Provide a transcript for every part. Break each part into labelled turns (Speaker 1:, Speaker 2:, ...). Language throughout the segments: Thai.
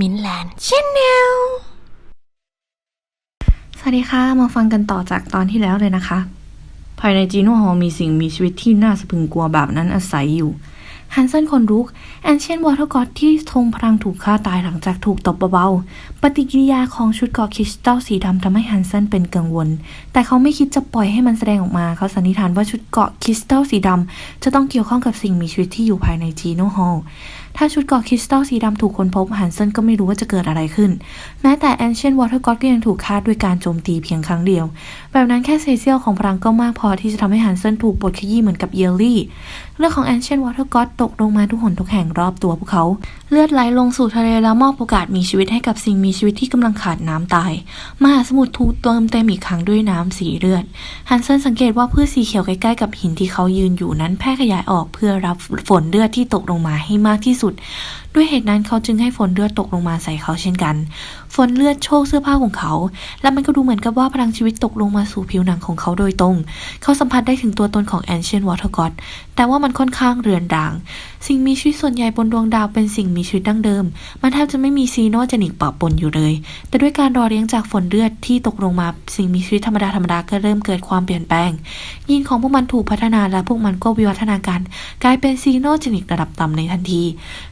Speaker 1: มินแลนด์ชแนล
Speaker 2: สวัสดีค่ะ มาฟังกันต่อจากตอนที่แล้วเลยนะคะ ภายในจีโน่ฮอลมีสิ่งมีชีวิตที่น่าสะพรึงกลัวแบบนั้นอาศัยอยู่ ฮันเซนคนรุก แอนเชียนวอเตอร์กอดที่ทรงพลังถูกฆ่าตายหลังจากถูกตบเบาๆ ปฏิกิริยาของชุดเกาะคริสตัลสีดำทำให้ฮันเซนเป็นกังวล แต่เขาไม่คิดจะปล่อยให้มันแสดงออกมา เขาสันนิษฐานว่าชุดเกาะคริสตัลสีดำจะต้องเกี่ยวข้องกับสิ่งมีชีวิตที่อยู่ภายในจีโน่ฮอลถ้าชุดเกาะคริสตัลสีดำถูกค้นพบฮันเซนก็ไม่รู้ว่าจะเกิดอะไรขึ้น แม้แต่แอนเชียนวอเตอร์ก็อดก็ยังถูกฆ่าด้วยการโจมตีเพียงครั้งเดียว แบบนั้นแค่เศษเสี้ยวของพลังก็มากพอที่จะทำให้ฮันเซนถูกบดขยี้เหมือนกับเยลลี่ เลือดของแอนเชียนวอเตอร์ก็ตกลงมาทุกหนทุกแห่งรอบตัวพวกเขา เลือดไหลลงสู่ทะเลแล้วมอบโอกาสมีชีวิตให้กับสิ่งมีชีวิตที่กำลังขาดน้ำตาย มหาสมุทรถูกเติมเต็มอีกครั้งด้วยน้ำสีเลือด ฮันเซนสังเกตว่าพืชสีเขียวใกล้ๆกับหินที่เขายืนอยู่นั้นแพร่ขยายออกเพื่อรับฝนเลือดที่ตกลงมาให้มากที่สุด ด้วยเหตุนั้นเขาจึงให้ฝนเลือดตกลงมาใส่เขาเช่นกัน ฝนเลือดโชกเสื้อผ้าของเขา และมันก็ดูเหมือนกับว่าพลังชีวิตตกลงมาสู่ผิวหนังของเขาโดยตรง เขาสัมผัสได้ถึงตัวตนของแอนเชียนวอเตอร์กอดแต่ว่ามันค่อนข้างเรือนรางสิ่งมีชีวิตส่วนใหญ่บนดวงดาวเป็นสิ่งมีชีวิตดั้งเดิม มันแทบจะไม่มีซีโนเจนิกปะปนอยู่เลย แต่ด้วยการรอเลี้ยงจากฝนเลือดที่ตกลงมา สิ่งมีชีวิตธรรมดาธรรมดาก็เริ่มเกิดความเปลี่ยนแปลง ยีนของพวกมันถูกพัฒนาและพวกมันก็วิวัฒนาการ กลายเป็นซีโนเจนิกระดับต่ำในทันที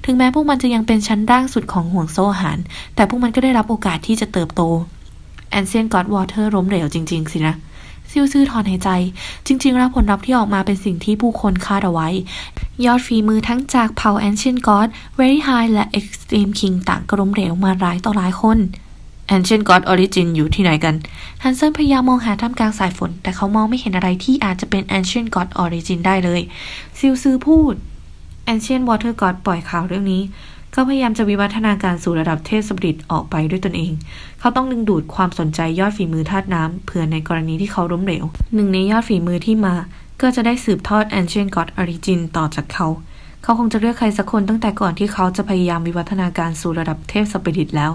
Speaker 2: ถึงแม้พวกมันจะยังเป็นชั้นล่างสุดของห่วงโซ่อาหาร แต่พวกมันก็ได้รับโอกาสที่จะเติบโตแอนเซียนกอดวอเตอร์ล้มเหลวจริง ๆ สินะ ซิวซื่อถอนหายใจ จริง ๆ แล้วผลลัพธ์ที่ออกมาเป็นสิ่งที่ผู้คนคาดเอาไว้ ยอดฝีมือทั้งจากเผ่า Ancient God Very High และ Extreme King ต่างก็ล้มเหลวมาหลายต่อหลายคน Ancient God Origin อยู่ที่ไหนกัน ฮันเซนพยายามมองหาท่ามกลางสายฝน แต่เขามองไม่เห็นอะไรที่อาจจะเป็น Ancient God Origin ได้เลย ซิวซือพูด Ancient Water God ปล่อยข่าวเรื่องนี้ เขาพยายามจะวิวัฒนาการสู่ระดับเทพสบิตออกไปด้วยตนเอง เขาต้องดึงดูดความสนใจยอดฝีมือธาตุน้ำเผื่อในกรณีที่เขาล้มเหลว หนึ่งในยอดฝีมือที่มา ก็จะได้สืบทอด Ancient God Origin ต่อจากเขา เขาคงจะเลือกใครสักคนตั้งแต่ก่อนที่เขาจะพยายามวิวัฒนาการสู่ระดับเทพสปิริตแล้ว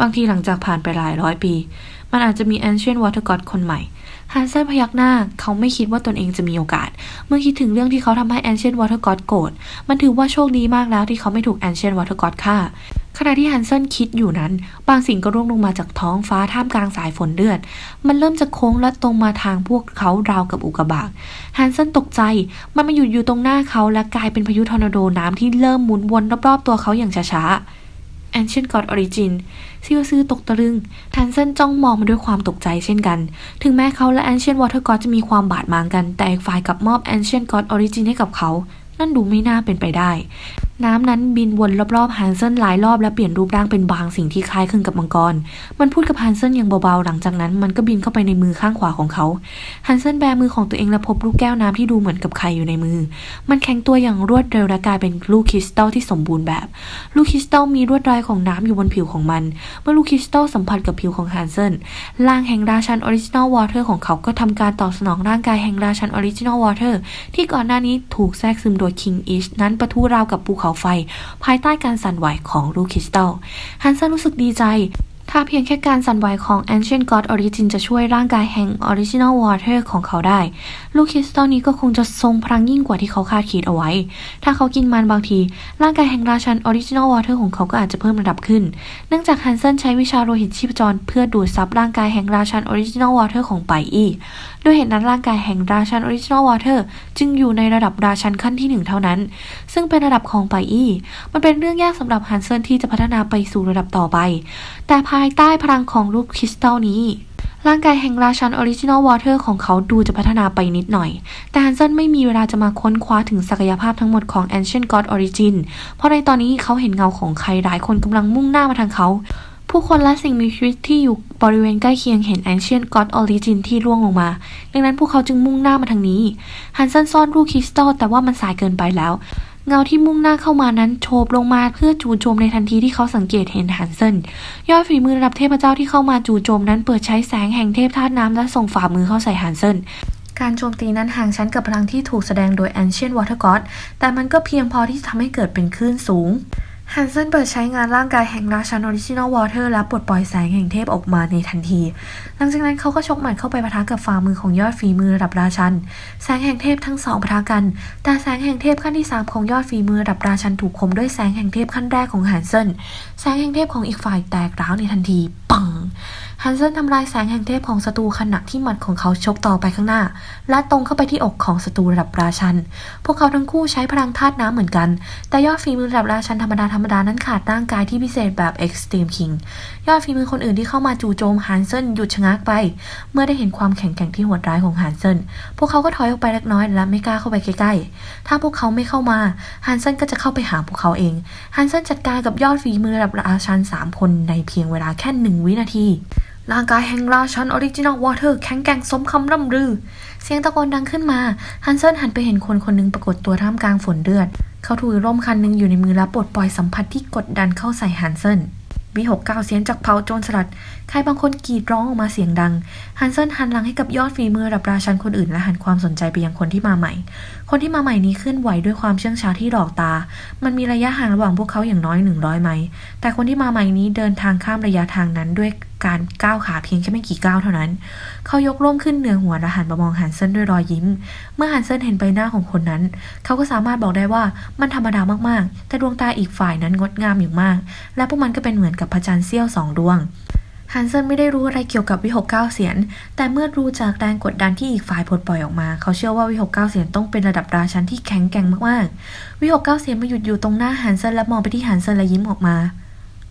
Speaker 2: บางทีหลังจากผ่านไปหลายร้อยปี มันอาจจะมี Ancient Water God คนใหม่ฮันเซนพยักหน้า เขาไม่คิดว่าตนเองจะมีโอกาส เมื่อคิดถึงเรื่องที่เขาทำให้ Ancient Water God โกรธ มันถือว่าโชคดีมากแล้วที่เขาไม่ถูก Ancient Water God ฆ่า ขณะที่ฮันเซนคิดอยู่นั้น บางสิ่งก็ร่วงลงมาจากท้องฟ้าท่ามกลางสายฝนเลือด มันเริ่มจะโค้งและตรงมาทางพวกเขาราวกับอุกกาบาตฮันเซนตกใจ มันมาหยุดอยู่ตรงหน้าเขาและกลายเป็นพายุทอร์นาโดน้ำที่เริ่มหมุนวนรอบๆตัวเขาอย่างช้าๆ Ancient God Origin ซิวซือตกตะลึงทันเซนจ้องมองมาด้วยความตกใจเช่นกัน ถึงแม้เขาและแอนเชียนวอเตอร์ก็จะมีความบาดหมางกัน แต่อีกฝ่ายกลับมอบ Ancient God Origin ให้กับเขา นั่นดูไม่น่าเป็นไปได้ น้ำนั้นบินวนรอบๆฮันเซนหลายรอบและเปลี่ยนรูปร่างเป็นบางสิ่งที่คล้ายคลึงกับมังกร มันพูดกับฮันเซนอย่างเบาๆ หลังจากนั้นมันก็บินเข้าไปในมือข้างขวาของเขา ฮันเซนแบมือของตัวเองและพบลูกแก้วน้ำที่ดูเหมือนกับไข่อยู่ในมือ มันแข็งตัวอย่างรวดเร็วและกลายเป็นลูกคริสตัลที่สมบูรณ์แบบ ลูกคริสตัลมีลวดลายของน้ำอยู่บนผิวของมัน เมื่อลูกคริสตัลสัมผัสกับผิวของฮันเซนร่างแห่งราชันออริจินอลวอเตอร์ของเขาก็ทำการตอบสนองร่างกายแห่งราชันออริจินอลวอเตอร์ที่ก่อนหน้านี้ถูกแทรกซึมโดยคิงอิชนั้นปะทุราวกับภูเขาไฟ ภายใต้การสั่นไหวของลูกคริสตัลฮันเซนรู้สึกดีใจ ถ้าเพียงแค่การสั่นไหวของ Ancient God Origin จะช่วยร่างกายแห่ง Original Water ของเขาได้ ลูกคริสตัลนี้ก็คงจะทรงพลังยิ่งกว่าที่เขาคาดคิดเอาไว้ ถ้าเขากินมันบางที ร่างกายแห่งราชัน Original Water ของเขาก็อาจจะเพิ่มระดับขึ้น เนื่องจากฮันเซนใช้วิชาโลหิตชีพจร เพื่อดูดซับร่างกายแห่งราชัน Original Water ของไปอีด้วยเหตุนั้นร่างกายแห่งราชัน Original Water จึงอยู่ในระดับราชันขั้นที่หนึ่งเท่านั้น ซึ่งเป็นระดับของไปอีมันเป็นเรื่องยากสำหรับฮันเซนที่จะพัฒนาไปสู่ระดับต่อไป แต่ภายายใต้พลังของลูกคริสตัลนี้ ร่างกายแห่งราชันออริจินอลวอเตอร์ของเขาดูจะพัฒนาไปนิดหน่อย แต่ฮันเซนไม่มีเวลาจะมาค้นคว้าถึงศักยภาพทั้งหมดของ Ancient God Origin เพราะในตอนนี้เขาเห็นเงาของใครหลายคนกำลังมุ่งหน้ามาทางเขา ผู้คนและสิ่งมีชีวิตที่อยู่บริเวณใกล้เคียงเห็น Ancient God Origin ที่ร่วงลงมา ดังนั้นพวกเขาจึงมุ่งหน้ามาทางนี้ฮันเซนซ่อนลูกคริสตัลแต่ว่ามันสายเกินไปแล้ว เงาที่มุ่งหน้าเข้ามานั้นโฉบลงมาเพื่อจู่โจมในทันทีที่เขาสังเกตเห็นฮันเซนยอดฝีมือระดับเทพเจ้าที่เข้ามาจู่โจมนั้นเปิดใช้แสงแห่งเทพธาตุน้ำและส่งฝ่ามือเข้าใส่ฮันเซนการโจมตีนั้นห่างชั้นกับพลังที่ถูกแสดงโดย Ancient Water God แต่มันก็เพียงพอที่จะทำให้เกิดเป็นคลื่นสูง ฮันเซนเปิดใช้งานร่างกายแห่งราชโนอริจินอลวอเตอร์และปลดปล่อยแสงแห่งเทพออกมาในทันที หลังจากนั้นเขาก็ชกหมัดเข้าไปปะทะกับฝ่ามือของยอดฝีมือระดับราชัน แสงแห่งเทพทั้งสองปะทะกัน แต่แสงแห่งเทพขั้นที่ 3 ของยอดฝีมือระดับราชันถูกคมด้วยแสงแห่งเทพขั้นแรกของฮันเซน แสงแห่งเทพของอีกฝ่ายแตกร้าวในทันที ปัง ฮันเซนทำลายแสงแห่งเทพของศัตรูขณะที่หมัดของเขาชกต่อไปข้างหน้า และตรงเข้าไปที่อกของศัตรูระดับราชัน พวกเขาทั้งคู่ใช้พลังธาตุน้ำเหมือนกัน แต่ยอดฝีมือระดับราชันธรรมดาธรรมดานั้นขาดร่างกายที่พิเศษแบบ Extreme King ยอดฝีมือคนอื่นที่เข้ามาจู่โจมฮันเซนหยุดชะงักไป เมื่อได้เห็นความแข็งแกร่งที่โหดร้ายของฮันเซนพวกเขาก็ถอยออกไปเล็กน้อยและไม่กล้าเข้าไปใกล้ๆ ถ้าพวกเขาไม่เข้ามาฮันเซนก็จะเข้าไปหาพวกเขาเองฮันเซนจัดการกับยอดฝีมือระดับราชันสามคนในเพียงเวลาแค่หนึ่งวินาที ร่างกายแห่งราชันออริจินอลวอเตอร์แข็งแกร่งสมคำร่ำลือ เสียงตะโกนดังขึ้นมา ฮันเซนหันไปเห็นคนคนหนึ่งปรากฏตัวท่ามกลางฝนเดือด เขาถือร่มคันหนึ่งอยู่ในมือและปลดปล่อยสัมผัสที่กดดันเข้าใส่ฮันเซนวิหกเก้าเสียงจากเผาโจรสลัดใครบางคนกรีดร้องออกมาเสียงดัง ฮันเซนหันหลังให้กับยอดฝีมือระดับราชันคนอื่น และหันความสนใจไปยังคนที่มาใหม่ คนที่มาใหม่นี้เคลื่อนไหวด้วยความเชื่องช้าที่หลอกตา มันมีระยะห่างระหว่างพวกเขาอย่างน้อย 100ไมล์แต่คนที่มาใหม่นี้เดินทางข้ามระยะทางนั้นด้วยการก้าวขาเพียงแค่ไม่กี่ก้าวเท่านั้น เขายกร่มขึ้นเหนือหัวและหันมามองฮันเซนด้วยรอยยิ้ม เมื่อฮันเซนเห็นใบหน้าของคนนั้น เขาก็สามารถบอกได้ว่ามันธรรมดามากๆ แต่ดวงตาอีกฝ่ายนั้นงดงามอย่างมาก และพวกมันก็เป็นเหมือนกับพระจันทร์เสี้ยวสองดวง ฮันเซนไม่ได้รู้อะไรเกี่ยวกับวิหกเก้าเสียน แต่เมื่อรู้จากแรงกดดันที่อีกฝ่ายปลดปล่อยออกมา เขาเชื่อว่าวิหกเก้าเสียนต้องเป็นระดับราชันที่แข็งแกร่งมากๆ วิหกเก้าเสียนมาหยุดอยู่ตรงหน้าฮันเซนและมองไปที่ฮันเซนและยิ้มออกมา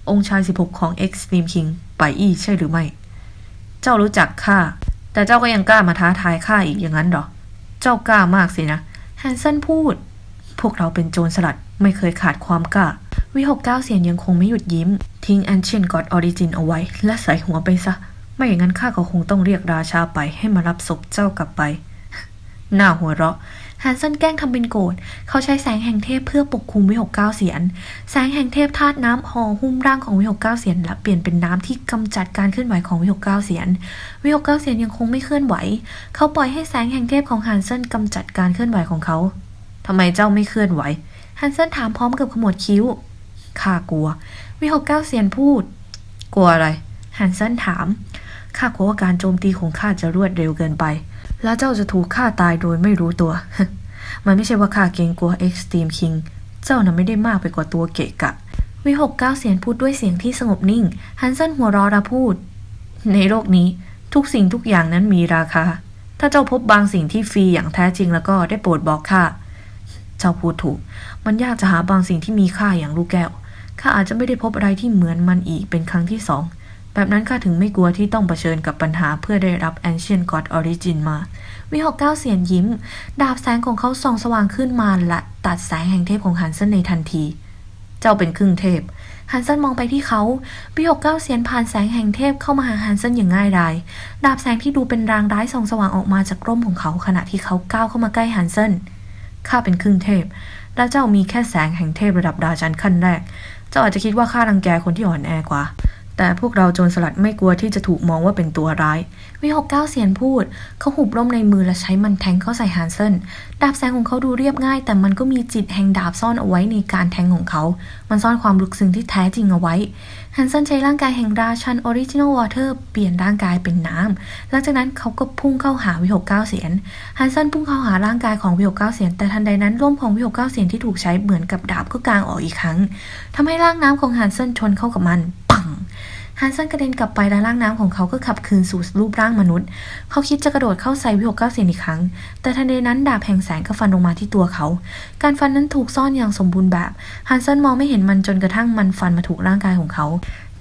Speaker 2: องค์ชาย 16 ของ Extreme King ไปอี้ใช่หรือไม่ เจ้ารู้จักข้า แต่เจ้าก็ยังกล้ามาท้าทายข้าอีกอย่างนั้นหรอ เจ้ากล้ามากสินะ ฮันเซนพูด พวกเราเป็นโจรสลัดไม่เคยขาดความกล้า วิหกเก้าเสียนยังคงไม่หยุดยิ้ม ทิ้งแอนเชียนกอดออริจินเอาไว้ และใส่หัวไปซะ ไม่อย่างนั้นข้าก็คงต้องเรียกราชาไปให้มารับศพเจ้ากลับไป หน้าหัวเราะฮันเซนแกล้งทำเป็นโกรธ เขาใช้แสงแห่งเทพเพื่อปกคลุมวิหกเก้าเสียน แสงแห่งเทพธาตุน้ำห่อหุ้มร่างของวิหกเก้าเสียนและเปลี่ยนเป็นน้ำที่กำจัดการเคลื่อนไหวของวิหกเก้าเสียน วิหกเก้าเสียนยังคงไม่เคลื่อนไหว เขาปล่อยให้แสงแห่งเทพของฮันเซนกำจัดการเคลื่อนไหวของเขาทำไมเจ้าไม่เคลื่อนไหว ฮันเซนถามพร้อมกับขมวดคิ้ว ข้ากลัว วิหกเก้าเสียนพูด กลัวอะไรฮันเซนถาม ข้ากลัวว่าการโจมตีของข้าจะรวดเร็วเกินไป แล้วเจ้าจะถูกฆ่าตายโดยไม่รู้ตัว มันไม่ใช่ว่าข้าเกรงกลัว Extreme King เจ้าน่ะไม่ได้มากไปกว่าตัวเกะกะ วิหกเก้าเสียนพูดด้วยเสียงที่สงบนิ่ง ฮันเซนหัวเรอระพูด ในโลกนี้ทุกสิ่งทุกอย่างนั้นมีราคา ถ้าเจ้าพบบางสิ่งที่ฟรีอย่างแท้จริงแล้วก็ได้โปรดบอกข้า เจ้าพูดถูก มันยากจะหาบางสิ่งที่มีค่าอย่างลูกแก้ว ข้าอาจจะไม่ได้พบอะไรที่เหมือนมันอีกเป็นครั้งที่สอง แบบนั้นข้าถึงไม่กลัวที่ต้องเผชิญกับปัญหาเพื่อได้รับ Ancient God Origin มา วิหกเก้าเสียนยิ้ม ดาบแสงของเขาส่องสว่างขึ้นมาและตัดแสงแห่งเทพของฮันเซนในทันที เจ้าเป็นครึ่งเทพฮันเซนมองไปที่เขาวิหกเก้าเสียนผ่านแสงแห่งเทพเข้ามาหาฮันเซนอย่างง่ายดาย ดาบแสงที่ดูเป็นรางร้ายส่องสว่างออกมาจากร่มของเขาขณะที่เขาก้าวเข้ามาใกล้ฮันเซน ข้าเป็นครึ่งเทพ และเจ้ามีแค่แสงแห่งเทพระดับดาจันขั้นแรก เจ้าอาจจะคิดว่าข้ารังแกคนที่อ่อนแอกว่า แต่พวกเราโจรสลัดไม่กลัวที่จะถูกมองว่าเป็นตัวร้าย วิหกเก้าเสียนพูด เขาหุบร่มในมือและใช้มันแทงเข้าใส่ฮันเซนดาบแสงของเขาดูเรียบง่าย แต่มันก็มีจิตแห่งดาบซ่อนเอาไว้ในการแทงของเขา มันซ่อนความลึกซึ้งที่แท้จริงเอาไว้ฮันเซนใช้ร่างกายแห่งราชันออริจินอลวอเตอร์เปลี่ยนร่างกายเป็นน้ำหลังจากนั้นเขาก็พุ่งเข้าหาวิหกเก้าเสียนฮันเซนพุ่งเข้าหาร่างกายของวิหกเก้าเสียนแต่ทันใดนั้นร่มของวิหกเก้าเสียนที่ถูกใช้เหมือนกับดาบก็กางออกอีกครั้งทำให้ร่างน้ำของฮันเซนชนเข้ากับมัน ฮันเซนกระเด็นกลับไปและร่างน้ำของเขาก็ขับคืนสู่รูปร่างมนุษย์ เขาคิดจะกระโดดเข้าใส่วิหกเก้าเสียนอีกครั้ง แต่ทันใดนั้นดาบแห่งแสงก็ฟันลงมาที่ตัวเขา การฟันนั้นถูกซ่อนอย่างสมบูรณ์แบบ ฮันเซนมองไม่เห็นมันจนกระทั่งมันฟันมาถูกร่างกายของเขา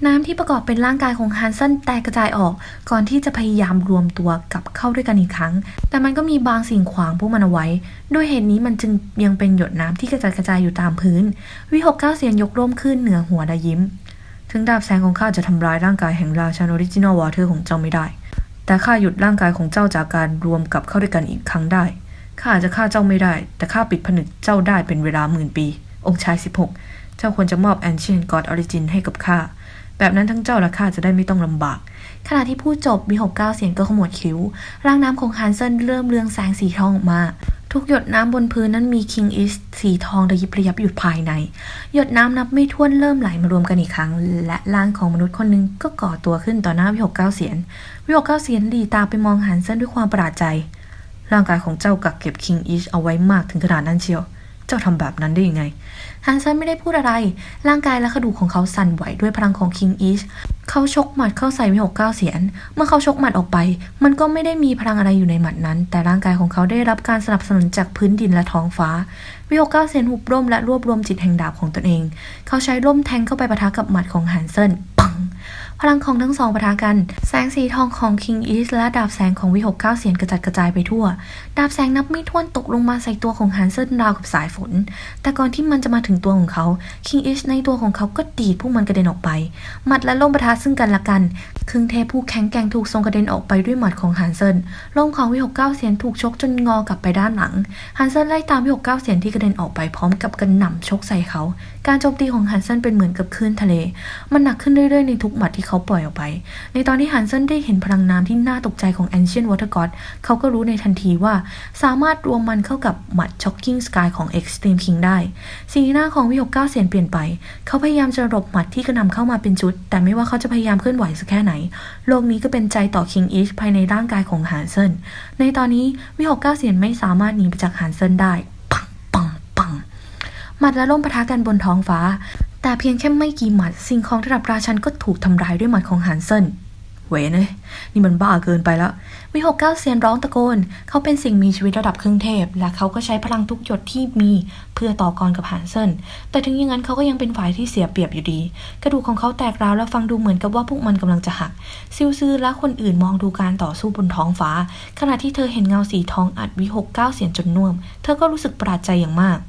Speaker 2: น้ำที่ประกอบเป็นร่างกายของฮันเซนแตกกระจายออก ก่อนที่จะพยายามรวมตัวกลับเข้าด้วยกันอีกครั้ง แต่มันก็มีบางสิ่งขวางพวกมันเอาไว้ ด้วยเหตุนี้มันจึงยังเป็นหยดน้ำที่กระจายกระจายอยู่ตามพื้น วิหกเก้าเสียนยกร่มขึ้นเหนือหัวและยิ้ม ถึงดาบแสงของข้าจะทำร้ายร่างกายแห่งราชันอริจินอลวอเตอร์ของเจ้าไม่ได้ แต่ข้าหยุดร่างกายของเจ้าจากการรวมกับเข้าด้วยกันอีกครั้งได้ ข้าอาจจะฆ่าเจ้าไม่ได้ แต่ข้าปิดผนึกเจ้าได้เป็นเวลาหมื่นปี องค์ชาย 16 เจ้าควรจะมอบ Ancient God Origin ให้กับข้า แบบนั้นทั้งเจ้าและข้าจะได้ไม่ต้องลำบาก ขณะที่พูดจบมีหกเก้าเสียงก็ขมวดคิ้ว ร่างน้ำของฮันเซนเริ่มเรืองแสงสีทองออกมา ทุกหยดน้ำบนพื้นนั้นมีคิงอิสสีทองระยิบระยับอยู่ภายใน หยดน้ำนับไม่ถ้วนเริ่มไหลมารวมกันอีกครั้ง และร่างของมนุษย์คนหนึ่งก็ก่อตัวขึ้นต่อหน้าวิหกเก้าเสียนวิหกเก้าเสียนหลีตาไปมองหันเส้นด้วยความประหลาดใจ ร่างกายของเจ้ากักเก็บคิงอิชเอาไว้มากถึงขนาดนั้นเชียว เจ้าทำแบบนั้นได้ยังไง ฮันเซนไม่ได้พูดอะไร ร่างกายและกระดูกของเขาสั่นไหวด้วยพลังของคิงอิชเขาชกหมัดเข้าใส่วิหกเก้าเสียน เมื่อเขาชกหมัดออกไป มันก็ไม่ได้มีพลังอะไรอยู่ในหมัดนั้น แต่ร่างกายของเขาได้รับการสนับสนุนจากพื้นดินและท้องฟ้าวิหกเก้าเสียนหุบร่มและรวบรวมจิตแห่งดาบของตนเอง เขาใช้ร่มแทงเข้าไปปะทะกับหมัดของฮันเซนปัง พลังของทั้งสองปะทะกัน แสงสีทองของ King East และดาบแสงของวิหกเก้าเสียนกระจัดกระจายไปทั่ว ดาบแสงนับไม่ถ้วนตกลงมาใส่ตัวของฮันเซนราวกับสายฝน แต่ก่อนที่มันจะมาถึงตัวของเขา King East ในตัวของเขาก็ดีดพวกมันกระเด็นออกไป หมัดและล่มปะทะซึ่งกันและกันครึ่งเทพผู้แข็งแกร่งถูกทรงกระเด็นออกไปด้วยหมัดของฮันเซนล่มของวิหกเก้าเสียนถูกชกจนงอกลับไปด้านหลังฮันเซนไล่ตามวิหกเก้าเสียนที่กระเด็นออกไปพร้อมกับกระหน่ำชกใส่เขา การโจมตีของฮันเซนเป็นเหมือนกับคลื่นทะเล มันหนักขึ้นเรื่อยๆในทุกหมัดที่เขาปล่อยออกไป ในตอนที่ฮันเซนได้เห็นพลังน้ำที่น่าตกใจของ Ancient Water God เขาก็รู้ในทันทีว่าสามารถรวมมันเข้ากับหมัด Shocking Sky ของ Extreme King ได้ สีหน้าของวิหกเก้าเสียนเปลี่ยนไป เขาพยายามจะหลบหมัดที่กระนำเข้ามาเป็นจุด แต่ไม่ว่าเขาจะพยายามเคลื่อนไหวสักแค่ไหน โลกนี้ก็เป็นใจต่อ King Ish ภายในร่างกายของฮันเซนในตอนนี้วิหกเก้าเสียนไม่สามารถหนีไปจากฮันเซนได้ ปังปังปังหมัดและล่มปะทะกันบนท้องฟ้า แต่เพียงแค่ไม่กี่หมัดสิ่งของระดับราชันก็ถูกทำลายด้วยหมัดของฮันเซนเวยเนยนี่มันบ้าเกินไปแล้ววิหกเก้าเซียนร้องตะโกน เขาเป็นสิ่งมีชีวิตระดับครึ่งเทพ และเขาก็ใช้พลังทุกหยดที่มีเพื่อต่อกรกับฮันเซนแต่ถึงอย่างนั้นเขาก็ยังเป็นฝ่ายที่เสียเปรียบอยู่ดี กระดูกของเขาแตกร้าวและฟังดูเหมือนกับว่าพวกมันกำลังจะหัก ซิลซือและคนอื่นมองดูการต่อสู้บนท้องฟ้า ขณะที่เธอเห็นเงาสีทองอัดวิหกเก้าเสียนจนน่วม เธอก็รู้สึกประหลาดใจอย่างมาก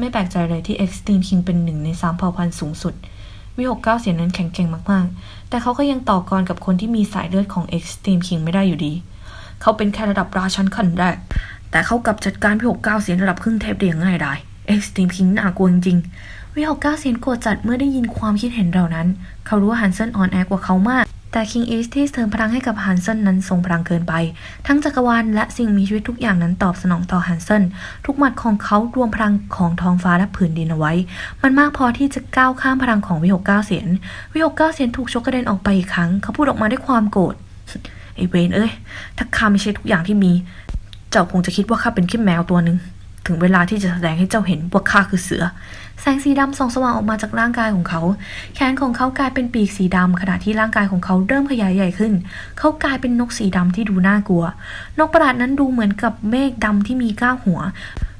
Speaker 2: ไม่แปลกใจเลยที่ Extreme King เป็นหนึ่งในสามเผ่าพันธุ์สูงสุด วิหกเก้าเสียงนั้นแข็งแกร่งมากๆ แต่เขาก็ยังต่อกรกับคนที่มีสายเลือดของ Extreme King ไม่ได้อยู่ดี เขาเป็นแค่ระดับราชันขั้นแรก แต่เขากลับจัดการวิหกเก้าเสียงระดับครึ่งเทพได้อย่างง่ายดาย Extreme King น่ากลัวจริงๆวิหกเก้าเสียงโกรธจัดเมื่อได้ยินความคิดเห็นเหล่านั้น เขารู้ว่าฮันเซนอ่อนแอกว่าเขามาก แต่ King East ที่เสริมพลังให้กับฮันเซนนั้นทรงพลังเกินไป ทั้งจักรวาลและสิ่งมีชีวิตทุกอย่างนั้นตอบสนองต่อฮันเซนทุกหมัดของเขารวมพลังของท้องฟ้าและผืนดินเอาไว้ มันมากพอที่จะก้าวข้ามพลังของวิหกเก้าเสียนวิหกเก้าเสียนถูกชกกระเด็นออกไปอีกครั้ง เขาพูดออกมาด้วยความโกรธไอเวนเอ้ยถ้าข้าไม่ใช่ทุกอย่างที่มี เจ้าคงจะคิดว่าข้าเป็นแค่แมวตัวหนึ่ง ถึงเวลาที่จะแสดงให้เจ้าเห็นว่าข้าคือเสือ แสงสีดำส่องสว่างออกมาจากร่างกายของเขา แขนของเขากลายเป็นปีกสีดำขณะที่ร่างกายของเขาเริ่มขยายใหญ่ขึ้น เขากลายเป็นนกสีดำที่ดูน่ากลัว นกประหลาดนั้นดูเหมือนกับเมฆดำที่มีเก้าหัว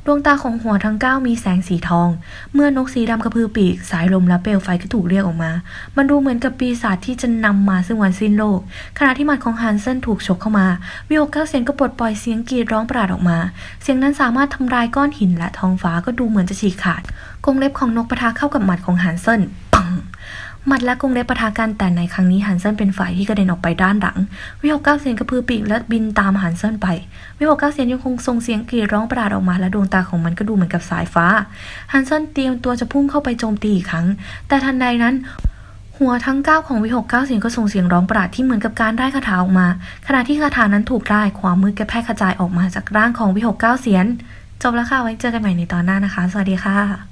Speaker 2: ดวงตาของหัวทั้งเก้ามีแสงสีทอง เมื่อนกสีดำกระพือปีก สายลมและเปลวไฟก็ถูกเรียกออกมา มันดูเหมือนกับปีศาจที่จะนำมาซึ่งวันสิ้นโลก ขณะที่หมัดของฮันเซนถูกฉกเข้ามา วิโอเก้าเสียงก็ปลดปล่อยเสียงกรีดร้องประหลาดออกมา เสียงนั้นสามารถทำลายก้อนหินและท้องฟ้าก็ดูเหมือนจะฉีกขาดกรงเล็บของนกปะทะเข้ากับหมัดของฮันเซน หมัดและกรงเล็บปะทะกันแต่ในครั้งนี้ฮันเซนเป็นฝ่ายที่กระเด็นออกไปด้านหลัง วิหกเก้าเสียนกระพือปีกและบินตามฮันเซนไป วิหกเก้าเสียนยังคงส่งเสียงกรีดร้องประหลาดออกมาและดวงตาของมันก็ดูเหมือนกับสายฟ้า ฮันเซนเตรียมตัวจะพุ่งเข้าไปโจมตีอีกครั้ง แต่ทันใดนั้นหัวทั้งเก้าของวิหกเก้าเสียงก็ส่งเสียงร้องประหลาดที่เหมือนกับการได้คาถาออกมา ขณะที่คาถานั้นถูกได้ความมืดก็แพร่กระจายออกมาจากร่างของวิหกเก้าเสียนจบแล้วค่ะไว้เจอกันใหม่ในตอนหน้านะคะ สวัสดีค่ะ